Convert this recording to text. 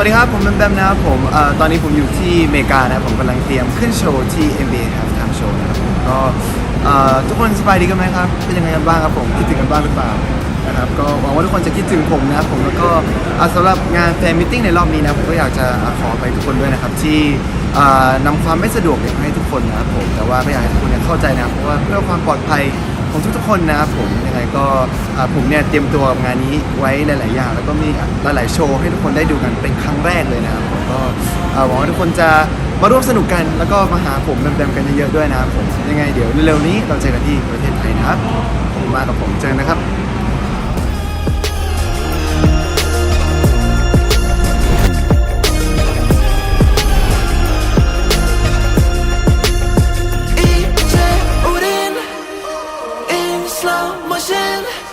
วัสดีครับ ผมแบมแบมนะครับผมเอ่อตอนนี้ผมอยู่ที่อเมริกานะครับผมกำลังเตรียมขึ้นโชว์ที่ NBA ครับทางโชว์นะครับผมก็เอ่อทุกคนสบายดีกันไหมครับ เป็นยังไงกันบ้างครับผมคิดถึงกันบ้างหรือเปล่านะครับก็หวังว่าทุกคนจะคิดถึงผมนะครับผมแล้วก็อะสำหรับงานแฟนมิทติ้งในรอบนี้นะผมก็อยากจะขอไปทุกคนด้วยนะครับที่อ่านำความไม่สะดวกเนี่ยมาให้ทุกคนนะครับผมแต่ว่าก็อยากให้ทุกคนเนี่ยเข้าใจนะครับเพราะว่าเพื่อความปลอดภัย ของทุกๆคนนะครับผมยังไงก็อ่าผมเนี่ยเตรียมตัวกับงานนี้ไว้หลายๆอย่าง แล้วก็มีหลายๆโชว์ให้ทุกคนได้ดูกันเป็นครั้งแรกเลยนะครับผมก็อ่าหวังว่าทุกคนจะมาร่วมสนุกกันแล้วก็มาหาผมเต็มๆกันเยอะๆด้วยนะครับผมยังไงเดี๋ยวเร็วๆนี้เราเจอกันที่ประเทศไทยนะครับผมมากับผมเจอนะครับ slow motion.